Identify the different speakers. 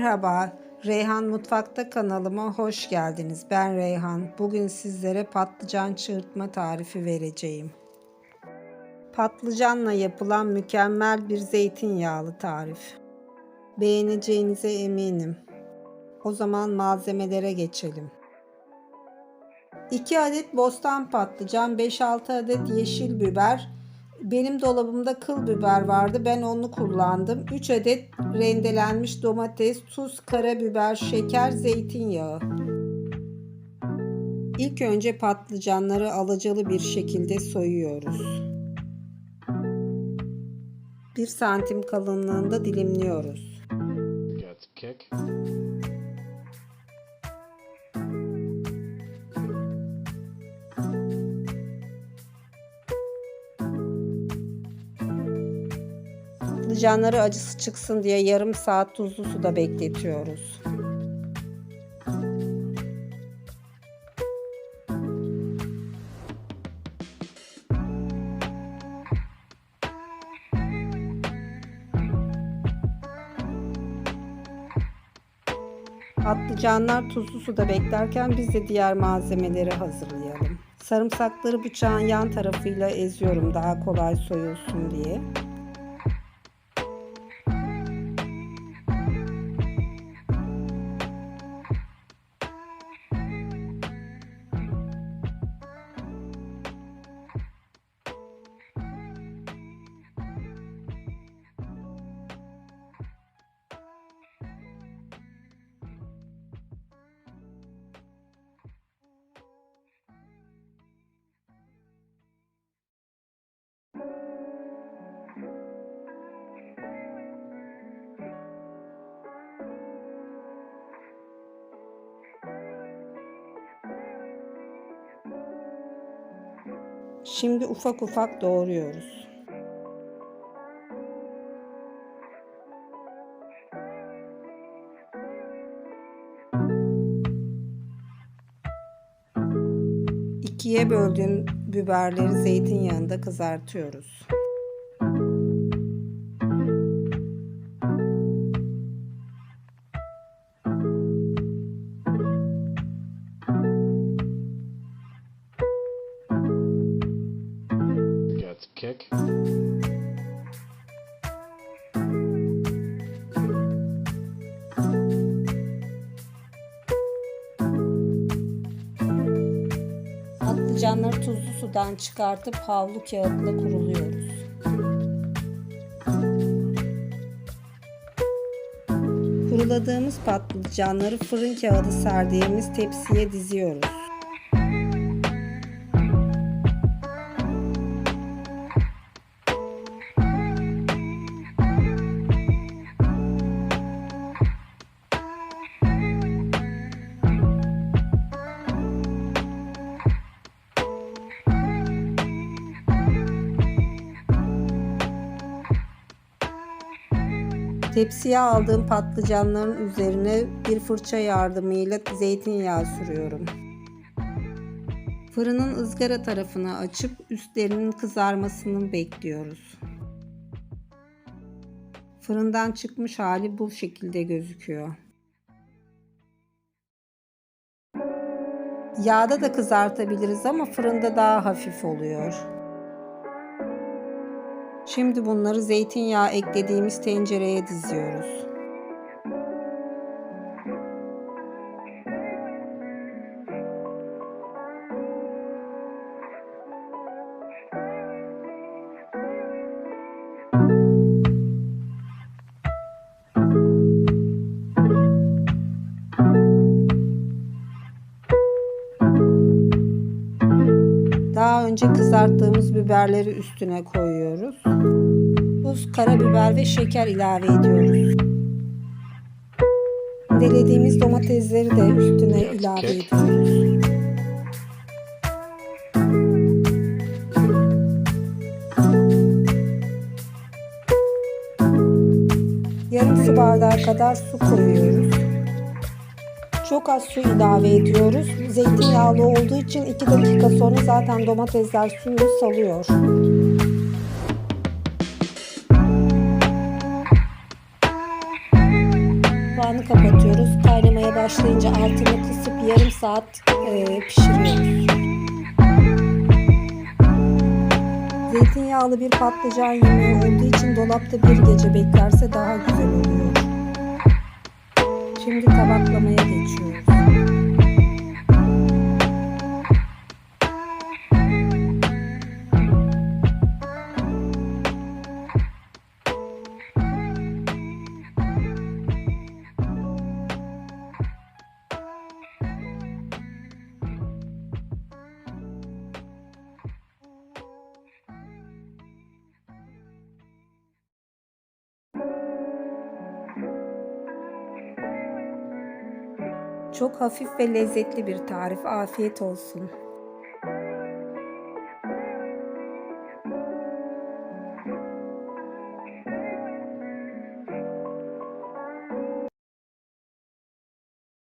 Speaker 1: Merhaba, Reyhan Mutfakta kanalıma hoş geldiniz. Ben Reyhan. Bugün sizlere patlıcan çığırtma tarifi vereceğim. Patlıcanla yapılan mükemmel bir zeytinyağlı tarif. Beğeneceğinize eminim. O zaman malzemelere geçelim. 2 adet bostan patlıcan, 5-6 adet yeşil biber, benim dolabımda kıl biber vardı. Ben onu kullandım. 3 adet rendelenmiş domates, tuz, karabiber, şeker, zeytinyağı. İlk önce patlıcanları alacalı bir şekilde soyuyoruz. 1 santim kalınlığında dilimliyoruz.
Speaker 2: Got kick.
Speaker 1: Patlıcanları acısı çıksın diye yarım saat tuzlu suda bekletiyoruz. Patlıcanlar tuzlu suda beklerken biz de diğer malzemeleri hazırlayalım. Sarımsakları bıçağın yan tarafıyla eziyorum daha kolay soyulsun diye. Şimdi ufak ufak doğruyoruz. İkiye böldüğüm biberleri zeytinyağında kızartıyoruz.
Speaker 2: Kick.
Speaker 1: Patlıcanları tuzlu sudan çıkartıp havlu kağıtla kuruluyoruz. Kuruladığımız patlıcanları fırın kağıdı serdiğimiz tepsiye diziyoruz. Tepsiye aldığım patlıcanların üzerine bir fırça yardımıyla zeytinyağı sürüyorum. Fırının ızgara tarafını açıp üstlerinin kızarmasını bekliyoruz. Fırından çıkmış hali bu şekilde gözüküyor. Yağda da kızartabiliriz ama fırında daha hafif oluyor. Şimdi bunları zeytinyağı eklediğimiz tencereye diziyoruz. Önce kızarttığımız biberleri üstüne koyuyoruz. Tuz, karabiber ve şeker ilave ediyoruz. Delediğimiz domatesleri de üstüne ilave ediyoruz. Yarım su bardağı kadar su koyuyoruz. Çok az su ilave ediyoruz. Zeytinyağlı olduğu için 2 dakika sonra zaten domatesler suyunu salıyor. Kapağını kapatıyoruz. Kaynamaya başlayınca altını kısıp yarım saat e, pişiriyoruz. Zeytinyağlı bir patlıcan yemeği olduğu için dolapta bir gece beklerse daha güzel oluyor. Şimdi tabaklamaya geçiyoruz. Çok hafif ve lezzetli bir tarif. Afiyet olsun.